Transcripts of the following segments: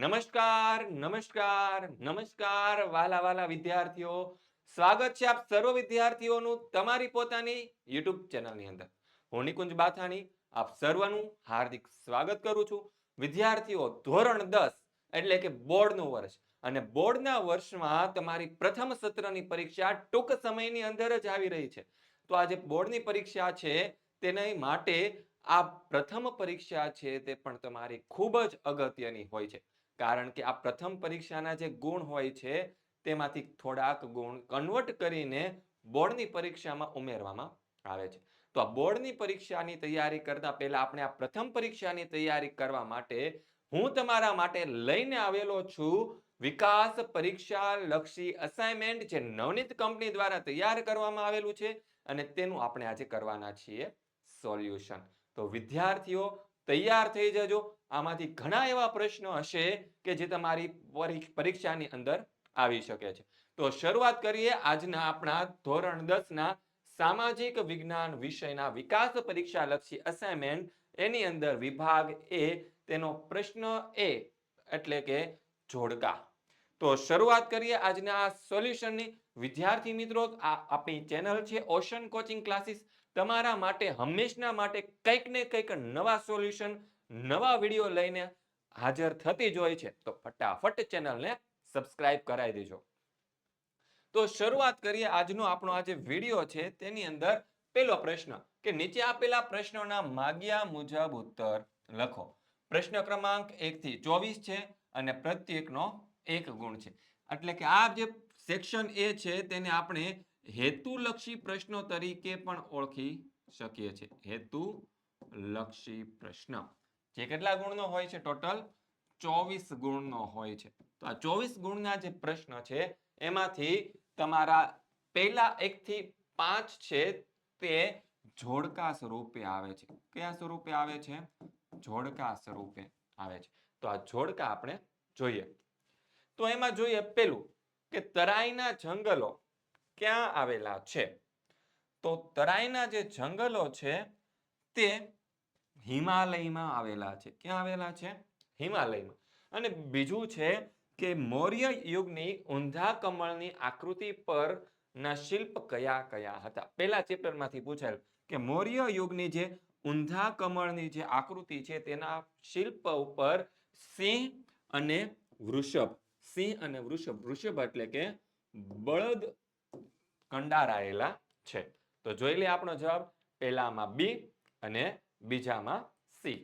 નમસ્કાર નમસ્કાર નમસ્કાર, વાલા વાલા વિદ્યાર્થીઓ. સ્વાગત છે આપ સર્વ વિદ્યાર્થીઓનું તમારી પોતાની યુટ્યુબ ચેનલની અંદર. હું નિકુંજ બાથાણી, આપ સર્વનું હાર્દિક સ્વાગત કરું છું. વિદ્યાર્થીઓ, ધોરણ દસ, એટલે કે બોર્ડનું વર્ષ. અને બોર્ડના વર્ષમાં તમારી પ્રથમ સત્રની પરીક્ષા ટૂંક સમયની અંદર જ આવી રહી છે. તો આ જે બોર્ડની પરીક્ષા છે, તેના માટે આ પ્રથમ પરીક્ષા છે તે પણ તમારી ખૂબ જ અગત્યની હોય છે. કારણ કે આ પ્રથમ પરીક્ષાના જે ગુણ હોય છે, તેમાંથી થોડાક ગુણ કન્વર્ટ કરીને બોર્ડની પરીક્ષામાં ઉમેરવામાં આવે છે. તો આ બોર્ડની પરીક્ષાની તૈયારી કરતા પહેલા આપણે આ પ્રથમ પરીક્ષાની તૈયારી કરવા માટે હું તમારા માટે લઈને આવેલો છું વિકાસ પરીક્ષા લક્ષી અસાઇનમેન્ટ જે નવનીત કંપની દ્વારા તૈયાર કરવામાં આવેલું છે અને તેનું આપણે આજે કરવાના છીએ સોલ્યુશન તો વિદ્યાર્થીઓ તૈયાર થઈ જજો. આમાંથી ઘણા એવા પ્રશ્નો હશે કે જે તમારી પરી- પરીક્ષાની અંદર આવી શકે છે. તો શરૂઆત કરીએ આજના આપણા ધોરણ દસ ના સામાજિક વિજ્ઞાન વિષયના વિકાસ પરીક્ષા લક્ષી અસાઇનમેન્ટ એની અંદર વિભાગ એ તેનો પ્રશ્ન એ, એટલે કે જોડકા. તો શરૂઆત કરીએ આજના આ સોલ્યુશનની વિદ્યાર્થી મિત્રો, આ આપણી ચેનલ છે ઓશન કોચિંગ ક્લાસીસ તમારા માટે, હંમેશના માટે કંઈક ને કંઈક નવા સોલ્યુશન નવા વીડિયો લઈને હાજર થતી જ હોય છે. તો ફટાફટ ચેનલને સબસ્ક્રાઇબ કરાવી દેજો. તો શરૂઆત કરીએ આજનો આપણો આ જે વીડિયો છે, તેની અંદર પેલો પ્રશ્ન કે નીચે આપેલા પ્રશ્નોના માગ્યા મુજબ ઉત્તર લખો. પ્રશ્ન ક્રમાંક એક થી ચોવીસ છે અને પ્રત્યેકનો એક ગુણ છે. એટલે કે આ જે સેક્શન એ છે, તેને આપણે હેતુલક્ષી પ્રશ્નો તરીકે પણ ઓળખી શકીએ છીએ. હેતુલક્ષી પ્રશ્ન. જે કેટલા ગુણનો હોય છે ટોટલ? ચોવીસ ગુણનો હોય છે. તો આ ચોવીસ ગુણના જે પ્રશ્ન છે, એમાંથી તમારા પહેલા એકથી પાંચ છે તે જોડકા સ્વરૂપે આવે છે. કયા સ્વરૂપે આવે છે? જોડકા સ્વરૂપે આવે છે. તો આ જોડકા આપણે જોઈએ. તો એમાં જોઈએ પેલું કે તરાઈના જંગલો ક્યાં આવેલા છે? તો તરાઈના જે જંગલો છે, તે હિમાલયમાં આવેલા છે. ક્યાં આવેલા છે? હિમાલયમાં. અને બીજું છે કે મૌર્ય યુગની ઊંધા કમળની આકૃતિ પર ના શિલ્પ કયા કયા હતા? પહેલા ચેપ્ટરમાંથી પૂછાયેલું કે મૌર્ય યુગની જે ઊંધા કમળની જે આકૃતિ છે, તેના શિલ્પ ઉપર સિંહ અને વૃષભ. સિંહ અને વૃષભ. વૃષભ એટલે કે બળદ કંડારાયેલા છે. તો જોઈ લઈએ આપણો જવાબ. પહેલામાં બી અને બીજામાં સી.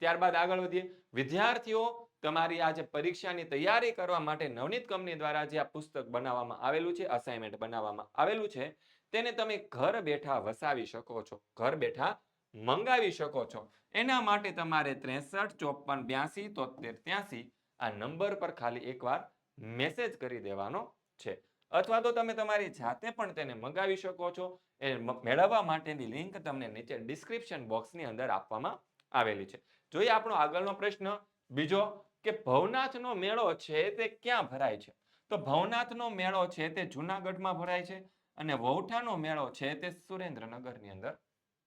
ત્યારબાદ આગળ વધીએ. વિદ્યાર્થીઓ, તમારી આ જે પરીક્ષાની તૈયારી કરવા માટે નવનીત કંપની દ્વારા જે આ પુસ્તક બનાવવામાં આવેલું છે અસાઇનમેન્ટ બનાવવામાં આવેલું છે, તેને તમે ઘર બેઠા વસાવી શકો છો. ઘર બેઠા મંગાવી શકો છો. એના માટે તમારે ત્રેસઠ, ચોપન, બ્યાસી તોતેર ત્યાસી આ નંબર પર ખાલી એકવાર મેસેજ કરી દેવાનો છે. અથવા તો તમે તમારી જાતે પણ તેને મંગાવી શકો છો. એ મેળવવા માટેની લિંક તમને નીચે ડિસ્ક્રિપ્શન બોક્સની અંદર આપવામાં આવેલી છે. જોઈએ આપણો આગળનો પ્રશ્ન. બીજો, કે ભવનાથનો મેળો છે તે ક્યાં ભરાય છે? તો ભવનાથનો મેળો છે તે જુનાગઢમાં ભરાય છે અને વૌઠાનો મેળો છે તે સુરેન્દ્રનગરની અંદર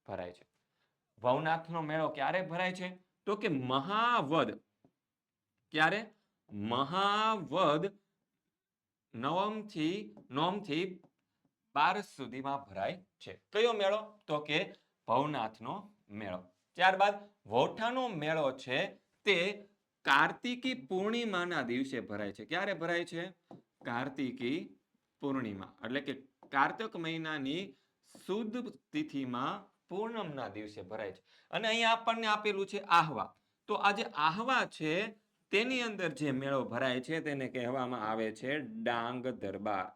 ભરાય છે. ભવનાથનો મેળો ક્યારે ભરાય છે? તો કે મહાવદ. ક્યારે? મહાવદ નવમથી નોમથી બારસ સુધીમાં ભરાય છે. કયો મેળો? તો કે ભવનાથનો મેળો. ત્યારબાદ વોઠાનો મેળો છે તે કાર્તિકી પૂર્ણિમાના દિવસે ભરાય છે. ક્યારે ભરાય છે? કાર્તિકી પૂર્ણિમા. એટલે કે કાર્તક મહિનાની સુદ તિથિમાં પૂર્ણમના દિવસે ભરાય છે. અને અહીંયા આપણને આપેલું છે આહવા. તો આ જે આહવા છે તેની અંદર જે મેળો ભરાય છે તેને કહેવામાં આવે છે ડાંગ દરબાર.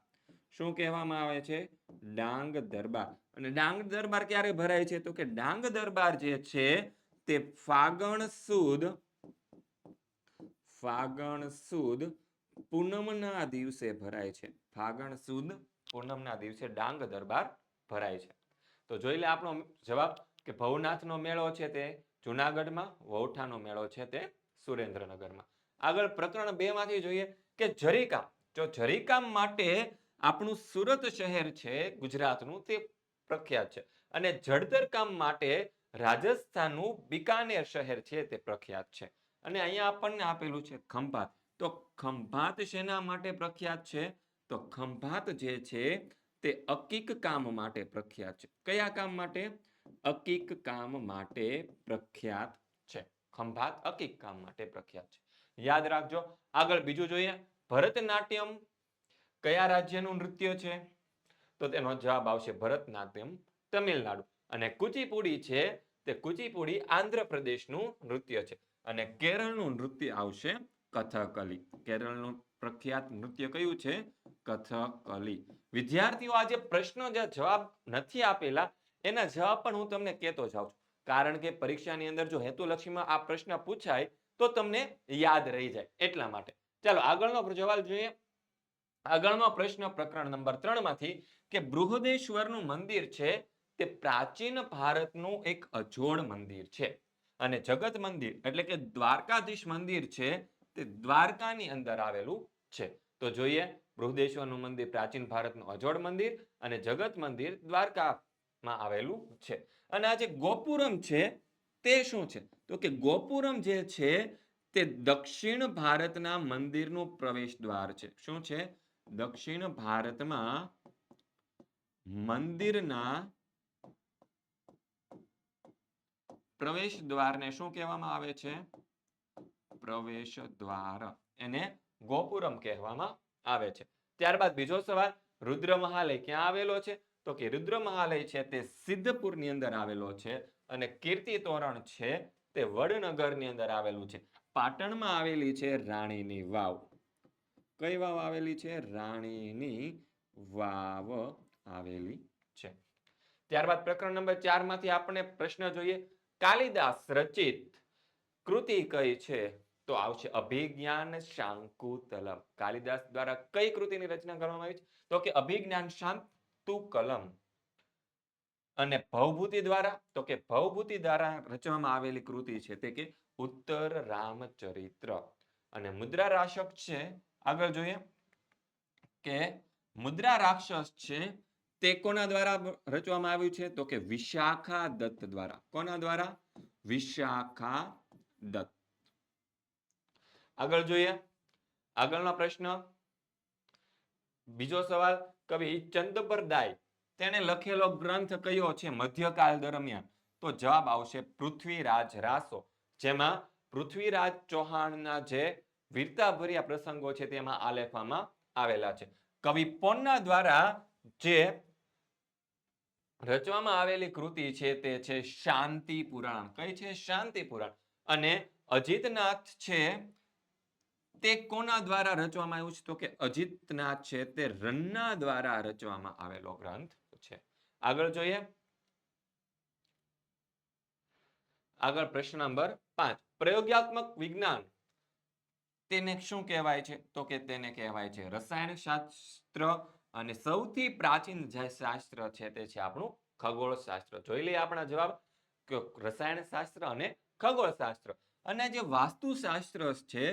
શું કહેવામાં આવે છે? ડાંગ દરબાર. અને ડાંગ દરબાર ક્યારે ભરાય છે? તો કે ડાંગ દરબાર જે છે તે ફાગણ સુદ ફાગણ સુદ પૂનમના દિવસે ભરાય છે. ફાગણ સુદ પૂનમના દિવસે ડાંગ દરબાર ભરાય છે. તો જોઈ લે આપણો જવાબ કે ભવનાથનો મેળો છે તે, જુનાગઢમાં વૌઠાનો મેળો છે તે સુરેન્દ્રનગરમાં. આગળ પ્રકરણ બે માંથી જોઈએ કે જરીકામ. જો જરીકામ માટે આપણું સુરત શહેર છે, ગુજરાતનું, તે પ્રખ્યાત છે. અને જળતર કામ માટે રાજસ્થાનનું બિકાનેર શહેર છે, તે પ્રખ્યાત છે. અને અહીંયા આપણને આપેલું છે ખંભાત. તો ખંભાત શેના માટે પ્રખ્યાત છે? તો ખંભાત જે છે, તે અકીક કામ માટે પ્રખ્યાત છે. કયા કામ માટે? અકીક કામ માટે પ્રખ્યાત ખંભાત અકીક કામ માટે પ્રખ્યાત છે. યાદ રાખજો, આગળ બીજું જોઈએ, ભરતનાટ્યમ કયા રાજ્યનું નૃત્ય છે? તો તેનો જવાબ આવશે ભરતનાટ્યમ, તમિલનાડુ. અને કુચીપુડી છે, તે કુચીપુડી આંધ્રપ્રદેશનું નૃત્ય છે. અને કેરળનું નૃત્ય આવશે કથકલી. કેરળનું પ્રખ્યાત નૃત્ય કયું છે? કથકલી. વિદ્યાર્થીઓ આજે પ્રશ્નો જે જવાબ નથી આપેલા, એના જવાબ પણ હું તમને કહેતો જાઉં છું. કારણ કે પરીક્ષાની અંદર જો હેતુલક્ષીમાં આ પ્રશ્ન પૂછાય, તો તમને યાદ રહી જાય એટલા માટે. ચાલો, આગળનો જવાબ જોઈએ. આગળનો પ્રશ્ન પ્રકરણ નંબર ત્રણમાંથી કે બૃહદેશ્વરનું મંદિર છે તે પ્રાચીન ભારતનું એક અજોડ મંદિર છે. અને જગત મંદિર, એટલે કે દ્વારકાધીશ મંદિર છે તે દ્વારકાની અંદર આવેલું છે. તો જોઈએ, બૃહદેશ્વરનું મંદિર પ્રાચીન ભારતનું અજોડ મંદિર અને જગત મંદિર દ્વારકામાં આવેલું છે. અને આ જે ગોપુરમ છે, તે શું છે? તો કે ગોપુરમ જે છે, તે દક્ષિણ ભારતના મંદિરનું પ્રવેશ દ્વાર છે. શું છે? દક્ષિણ ભારતમાં મંદિરના પ્રવેશ દ્વારને શું કહેવામાં આવે છે? પ્રવેશ દ્વાર. એને ગોપુરમ કહેવામાં આવે છે. ત્યારબાદ બીજો સવાલ, રુદ્ર મહાલય ક્યાં આવેલો છે? તો કે રુદ્ર મહાલય છે તે સિદ્ધપુરની અંદર આવેલો છે અને કીર્તિ તોરણ છે તે વડનગરની અંદર આવેલું છે. પાટણમાં આવેલી છે રાણીની વાવ. કઈ વાવ આવેલી છે? રાણીની વાવ આવેલી છે. ત્યારબાદ પ્રકરણ નંબર ચારમાંથી આપણે પ્રશ્ન જોઈએ. કાલિદાસ રચિત કૃતિ કઈ છે? તો આવશે અભિજ્ઞાન શાંકુતલમ. કાલિદાસ દ્વારા કઈ કૃતિની રચના કરવામાં આવી છે? તો કે અભિજ્ઞાન શાંતુકલમ અને ભવભૂતિ દ્વારા, તો કે ભવભૂતિ દ્વારા રચવામાં આવેલી કૃતિ છે તે કે ઉત્તર રામચરિત્ર. અને મુદ્રા રાશક છે, આગળ જોઈએ, કે મુદ્રા રાક્ષસ છે તે કોના દ્વારા રચવામાં આવ્યું છે? તો કે વિશાખા દત્ત દ્વારા. કોના દ્વારા? વિશાખા દત્ત. આગળ જોઈએ, આગળનો પ્રશ્ન. બીજો સવાલ કવિ ચંદબરદાય તેણે લખેલો ગ્રંથ કયો છે મધ્યકાલ દરમિયાન? તો જવાબ આવશે પૃથ્વીરાજ રાસો. જેમાં પૃથ્વીરાજ ચૌહાણના જે વીરતાભર્યા પ્રસંગો છે તેમાં આલેખવામાં આવેલા છે. કવિ પોન્ના દ્વારા જે રચવામાં આવેલી કૃતિ છે તે છે શાંતિ પુરાણ કઈ છે? શાંતિ પુરાણ અને અજીતનાથ છે તે કોના દ્વારા રચવામાં આવ્યું છે? તો કે અજીતનાથ છે તે રન્ના દ્વારા રચવામાં આવેલો ગ્રંથ છે. આગળ જોઈએ. આગળ પ્રશ્ન નંબર પાંચ. પ્રયોગાત્મક વિજ્ઞાન. તેને શું કહેવાય છે? તો કે તેને કહેવાય છે રસાયણ શાસ્ત્ર અને સૌથી પ્રાચીન શાસ્ત્ર છે તે છે આપણું ખગોળ શાસ્ત્ર જોઈ લઈએ આપણા જવાબ. રસાયણ શાસ્ત્ર અને ખગોળ શાસ્ત્ર અને જે વાસ્તુશાસ્ત્ર છે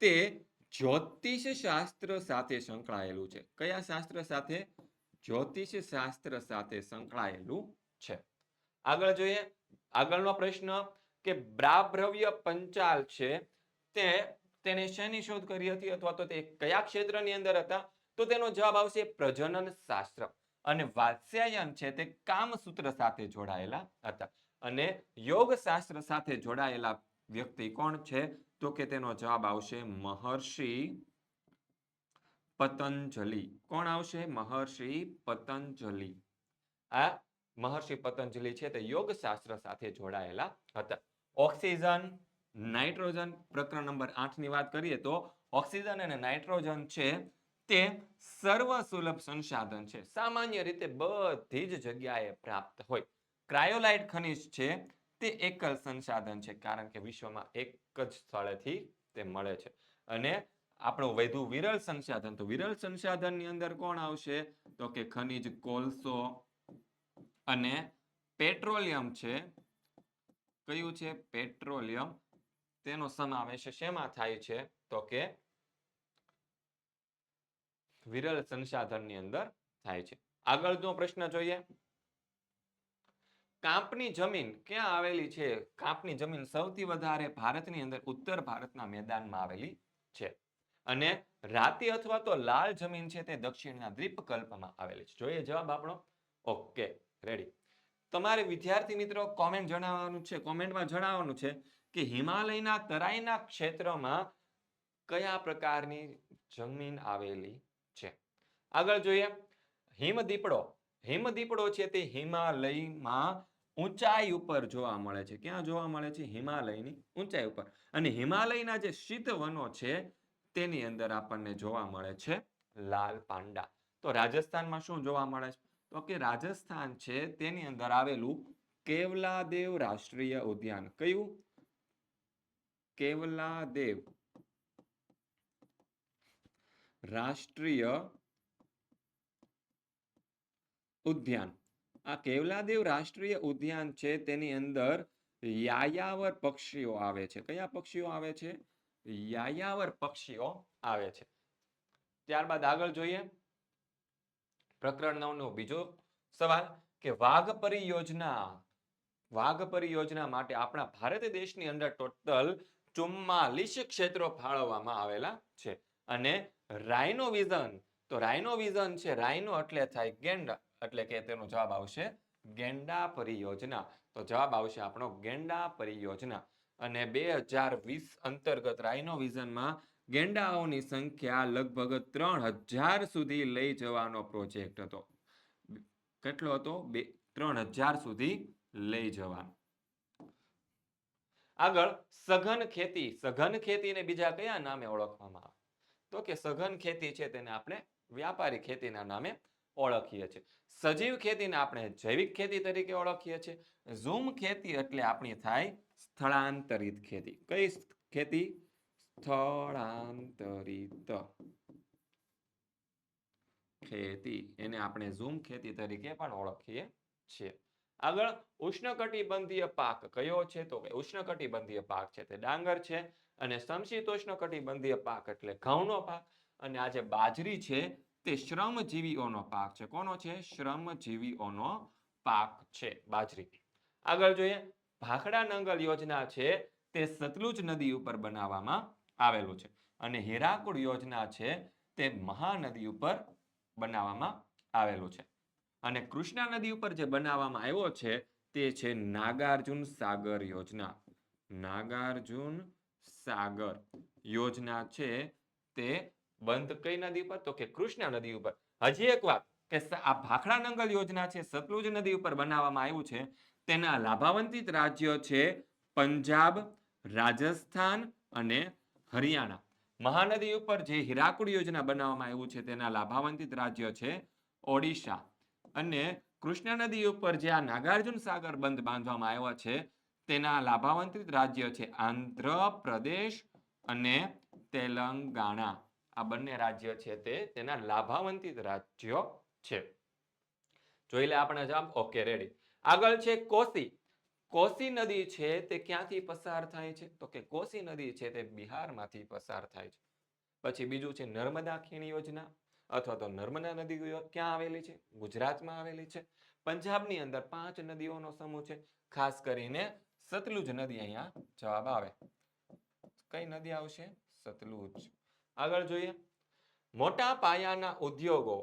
તે જ્યોતિષ શાસ્ત્ર સાથે સંકળાયેલું છે. કયા શાસ્ત્ર સાથે? જ્યોતિષ શાસ્ત્ર સાથે સંકળાયેલું છે. આગળ જોઈએ. આગળનો પ્રશ્ન કે બ્રાભ્રવ્ય પંચાલ છે તે તેને શેની શોધ કરી હતી અથવા તો તે કયા ક્ષેત્રની અંદર હતા? તો તેનો જવાબ આવશે પ્રજનન શાસ્ત્ર. અને વાત્સ્યાયન છે તે કામસૂત્ર સાથે જોડાયેલા હતા. અને યોગ શાસ્ત્ર સાથે જોડાયેલા વ્યક્તિ કોણ છે? તો કે તેનો જવાબ આવશે મહર્ષિ પતંજલિ. કોણ આવશે? મહર્ષિ પતંજલિ. આ મહર્ષિ પતંજલિ છે તે યોગ શાસ્ત્ર સાથે જોડાયેલા હતા. ઓક્સિજન, નાઇટ્રોજન, પ્રકરણ નંબર આઠની વાત કરીએ તો ઓક્સિજન અને નાઇટ્રોજન છે તે સર્વ સુલભ સંસાધન છે. સામાન્ય રીતે બધી જ જગ્યાએ પ્રાપ્ત હોય. ક્રાયોલાઇટ ખનિજ છે તે એકલ સંસાધન છે, કારણ કે વિશ્વમાં એક જ સ્થળેથી તે મળે છે. અને આપણું વધુ વિરલ સંસાધન, તો વિરલ સંસાધનની અંદર કોણ આવશે? તો કે ખનિજ, કોલસો અને પેટ્રોલિયમ છે. કયું છે? પેટ્રોલિયમ. તેનો સમાવેશ શેમાં થાય છે? તો કે વિરલ સંસાધનની અંદર થાય છે. આગળનો પ્રશ્ન જોઈએ. કાંપની જમીન ક્યાં આવેલી છે? કાંપની જમીન સૌથી વધારે ભારતની અંદર ઉત્તર ભારતના મેદાનમાં આવેલી છે. અને રાતી અથવા તો લાલ જમીન છે તે દક્ષિણના દ્વીપકલ્પમાં આવેલી છે. જોઈએ જવાબ આપણો. Okay, ready. તમારે વિદ્યાર્થી મિત્રો કોમેન્ટ જણાવવાનું છે. કોમેન્ટમાં જણાવવાનું છે કે હિમાલયના તરાઈના ક્ષેત્રમાં કયા પ્રકારની જમીન આવેલી છે? આગળ જોઈએ. હિમદીપડો. હિમદીપડો છે તે હિમાલયમાં ઊંચાઈ ઉપર જોવા મળે છે. ક્યાં જોવા મળે છે? હિમાલયની ઊંચાઈ ઉપર. અને હિમાલયના જે શીત વનો છે તેની અંદર આપણને જોવા મળે છે લાલ પાંડા. તો રાજસ્થાનમાં શું જોવા મળે છે? તો કે રાજસ્થાન છે તેની અંદર આવેલું કેવલાદેવ રાષ્ટ્રીય ઉદ્યાન. કયું? કેવલાદેવ રાષ્ટ્રીય ઉદ્યાન. આ કેવલાદેવ રાષ્ટ્રીય ઉદ્યાન છે, તેની અંદર યાયાવર પક્ષીઓ આવે છે. કયા પક્ષીઓ આવે છે? યાયાવર પક્ષીઓ આવે છે. ત્યારબાદ આગળ જોઈએ. પ્રકરણ નવનો બીજો સવાલ કે વાઘ પરિયોજના વાઘ પરિયોજના માટે આપણા ભારત દેશની અંદર ટોટલ ચુમ્માલીસ ક્ષેત્રો ફાળવવામાં આવેલા છે. અને રાઇનો વિઝન, તો રાઇનો વિઝન છે રાઇનો એટલે થાય ગેંડા. એટલે કે તેનો જવાબ આવશે ગેંડા પરિયોજના. તો જવાબ આવશે આપણો ગેંડા પરિયોજના. અને બે હજાર વીસ અંતર્ગત રાઇનોવિઝનમાં ગેંડાઓની સંખ્યા લગભગ ત્રણ હજાર સુધી લઈ જવાનો પ્રોજેક્ટ હતો. કેટલો હતો? બે, ત્રણ હજાર સુધી લઈ જવાનો. આગળ સઘન ખેતી, સઘન ખેતીને બીજા કયા નામે ઓળખવામાં આવે? તો કે સઘન ખેતી છે તેને આપણે વ્યાપારી ખેતીના નામે ઓળખીએ છીએ. સજીવ ખેતીને આપણે જૈવિક ખેતી તરીકે ઓળખીએ છીએ. ઝૂમ ખેતી એટલે આપણી થાય સ્થળાંતરિત ખેતી. કઈ ખેતી? સ્થળાંતરિત ખેતી. એને આપણે ઝૂમ ખેતી તરીકે પણ ઓળખીએ છીએ. આગળ, ઉષ્ણકટિબંધીય પાક કયો છે? તો ઉષ્ણકટિબંધીય પાક છે તે ડાંગર છે અને સમશીતોષ્ણ કટિબંધીય પાક એટલે ઘઉંનો પાક. અને આ જે બાજરી છે તે શ્રમજીવીઓનો પાક છે. કોનો છે? શ્રમજીવીઓનો પાક છે. બાજરી. આગળ જોઈએ. ભાખડા નંગલ યોજના છે. તે સતલુજ નદી ઉપર બનાવવામાં આવેલું છે. અને હીરાકુડ યોજના છે. તે મહાનદી ઉપર બનાવવામાં આવેલું છે. અને કૃષ્ણા નદી ઉપર જે બનાવવામાં આવ્યો છે, તે છે નાગાર્જુન સાગર યોજના. નાગાર્જુન સાગર યોજના છે. તે બંધ કઈ નદી ઉપર? તો કે કૃષ્ણા નદી ઉપર. હજી એક વાત, કે આ ભાખડા નંગલ યોજના છે, સતલુજ નદી ઉપર બનાવવામાં આવ્યું છે. તેના લાભાવંતિત રાજ્યો છે પંજાબ, રાજસ્થાન અને હરિયાણા. મહાનદી ઉપર જે હીરાકુડ યોજના બનાવવામાં આવ્યું છે, તેના લાભાવંતિત રાજ્ય છે ઓડિશા. અને કૃષ્ણા નદી ઉપર જે આ નાગાર્જુન સાગર બંધ બાંધવામાં આવ્યો છે, તેના લાભાવંતિત રાજ્ય છે આંધ્ર પ્રદેશ અને તેલંગાણા. આ બંને રાજ્ય છે તે, તેના લાભાવંતિત રાજ્યો છે. જોઈ લે આપણે જવાબ. ઓકે રેડી આગળ છે કોસી. કોસી નદી છે તે ક્યાંથી પસાર થાય છે? તો કે કોસી નદી છે તે બિહારમાંથી પસાર થાય છે. પછી બીજું છે નર્મદા ખીણ યોજના અથવા તો નર્મદા નદી ક્યાં આવેલી છે? ગુજરાતમાં આવેલી છે. પંજાબની અંદર પાંચ નદીઓનો સમૂહ છે. ખાસ કરીને સતલુજ નદી અહીંયા જવાબ આવે. કઈ નદી આવશે? સતલુજ. આગળ જોઈએ. મોટા પાયાના ઉદ્યોગો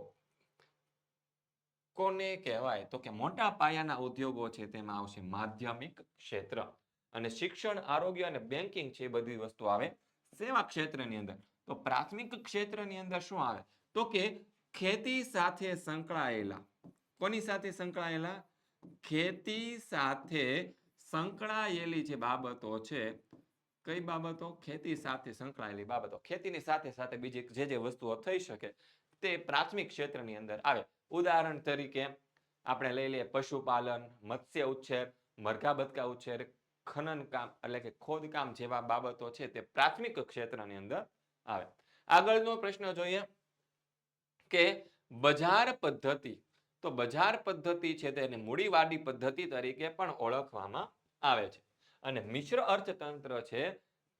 કોને કહેવાય? તો કે મોટા પાયાના ઉદ્યોગો છે તેમાં આવશે માધ્યમિક ક્ષેત્ર અને શિક્ષણ, આરોગ્ય અને બેન્કિંગ છે બધી વસ્તુ આવે સેવા ક્ષેત્રની અંદર. તો પ્રાથમિક ક્ષેત્રની અંદર શું આવે? તો કે ખેતી સાથે સંકળાયેલા. કોની સાથે સંકળાયેલા? ખેતી સાથે સંકળાયેલી જે બાબતો છે કઈ બાબતો? ખેતી સાથે સંકળાયેલી બાબતો. ખેતીની સાથે સાથે બીજી જે જે વસ્તુઓ થઈ શકે તે પ્રાથમિક ક્ષેત્રની અંદર આવે. ઉદાહરણ તરીકે આપણે લઈ લઈએ પશુપાલન, મત્સ્ય ઉછેર, મરઘા બતકા ઉછેર, ખનન કામ એટલે કે ખોદકામ જેવા બાબતો છે તે પ્રાથમિક ક્ષેત્રની અંદર આવે. આગળનો પ્રશ્ન જોઈએ કે બજાર પદ્ધતિ, તો બજાર પદ્ધતિ છે તેને મૂડીવાડી પદ્ધતિ તરીકે પણ ઓળખવામાં આવે છે. અને મિશ્ર અર્થતંત્ર છે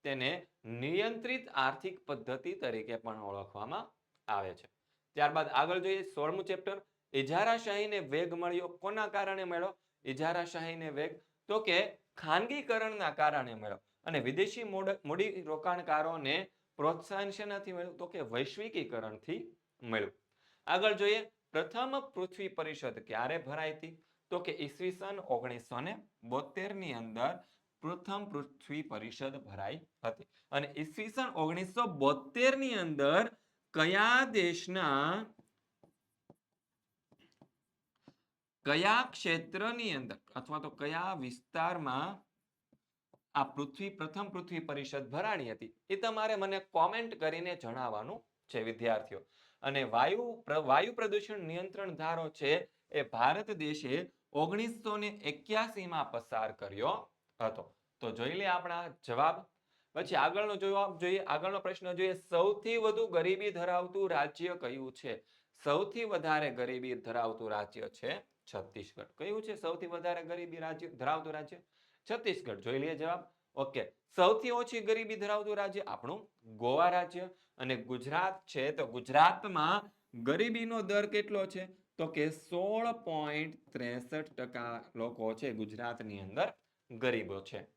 તેને નિયંત્રિત આર્થિક પદ્ધતિ તરીકે પણ ઓળખવામાં આવે છે. ત્યારબાદ આગળ જોઈએ સોળમું ચેપ્ટર, ઇજારાશાહીને વેગ મળ્યો કોના કારણે મળ્યો? ઇજારાશાહીને વેગ તો કે ખાનગીકરણના કારણે મળ્યો. અને વિદેશી મૂડ- રોકાણકારોને પ્રોત્સાહન શેનાથી મળ્યું? તો કે વૈશ્વિકીકરણથી મળ્યું. આગળ જોઈએ પ્રથમ પૃથ્વી પરિષદ ક્યારે ભરાઈ હતી? તો કે ઈસવીસન ઓગણીસો ને બોતેરની અંદર પ્રથમ પૃથ્વી પરિષદ ભરાઈ હતી. અને ઈસવીસન ઓગણીસો બોતેરની અંદર કયા દેશના કયા ક્ષેત્રની અંદર અથવા તો કયા વિસ્તારમાં આ પૃથ્વી પ્રથમ પૃથ્વી પરિષદ ભરાણી હતી? એ તમારે મને કોમેન્ટ કરીને જણાવવાનું છે, વિદ્યાર્થીઓ. અને વાયુ વાયુ પ્રદૂષણ નિયંત્રણ ધારો છે, એ ભારત દેશે ઓગણીસો ને એક્યાસીમાં પસાર કર્યો હતો. તો જોઈ લે આપણા જવાબ. પછી આગળનો જવાબ જોઈએ. આગળનો પ્રશ્ન જોઈએ. સૌથી વધુ ગરીબી ધરાવતું રાજ્ય કયું છે? સૌથી વધારે ગરીબી ધરાવતું રાજ્ય છે છત્તીસગઢ. કયું છે સૌથી વધારે ગરીબી રાજ્ય? ધરાવતું રાજ્ય? છત્તીસગઢ. જોઈ લઈએ જવાબ. ઓકે. સૌથી ઓછી ગરીબી ધરાવતું રાજ્ય આપણું ગોવા રાજ્ય. અને ગુજરાત છે તો ગુજરાતમાં ગરીબીનો દર કેટલો છે? તો કે સોળ પોઈન્ટ ત્રેસઠ ટકા લોકો છે ગુજરાતની અંદર ગરીબો છે.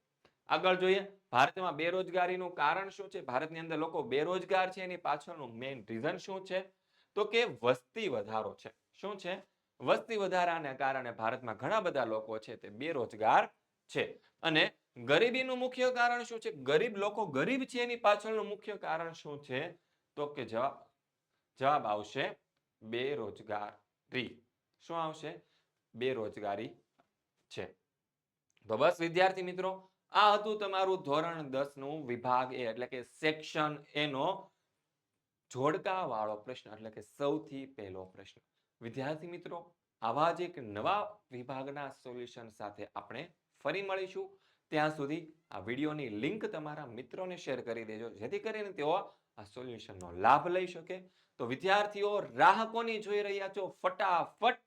આગળ જોઈએ. ભારતમાં બેરોજગારીનું કારણ શું છે? ભારતની અંદર લોકો બેરોજગાર છે, એની પાછળનું મેઇન રીઝન શું છે? તો કે વસ્તી વધારો છે. શું છે? વસ્તી વધારાને કારણે ભારતમાં ઘણા બધા લોકો છે તે બેરોજગાર છે. અને ગરીબીનું મુખ્ય કારણ શું છે? ગરીબ લોકો ગરીબ છે એની પાછળનું મુખ્ય કારણ શું છે? તો કે જવાબ જવાબ આવશે બેરોજગારી. શું આવશે? બેરોજગારી છે. તો બસ વિદ્યાર્થી મિત્રો આ હતું તમારું ધોરણ દસનું વિભાગ એ, એટલે કે સેક્શન એનો જોડકા વાળો પ્રશ્ન, એટલે કે સૌથી પહેલો પ્રશ્ન. વિદ્યાર્થી મિત્રો, આવા જ એક નવા વિભાગના સોલ્યુશન સાથે આપણે ફરી મળીશું. ત્યાં સુધી આ વિડીયોની લિંક તમારા મિત્રોને શેર કરી દેજો, જેથી કરીને તેઓ આ સોલ્યુશનનો લાભ લઈ શકે. તો વિદ્યાર્થીઓ, રાહ કોની જોઈ રહ્યા છો? ફટાફટ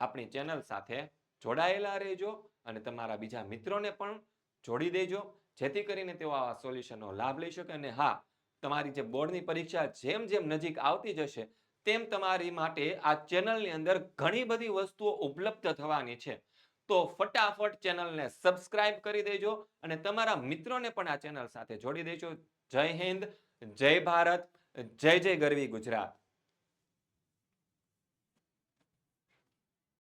આપણી ચેનલ સાથે જોડાયેલા રહેજો અને તમારા બીજા મિત્રોને પણ જોડી દેજો, જેથી કરીને તેઓ આ સોલ્યુશનનો લાભ લઈ શકે અને હા, તમારી જે બોર્ડની પરીક્ષા જેમ જેમ નજીક આવતી જશે, તેમ તમારી માટે આ ચેનલની અંદર ઘણી બધી વસ્તુઓ ઉપલબ્ધ થવાની છે. તો ફટાફટ ચેનલને સબસ્ક્રાઇબ કરી દેજો અને તમારા મિત્રોને પણ આ ચેનલ સાથે જોડી દેજો. જય હિન્દ, જય ભારત, જય જય ગરવી ગુજરાત.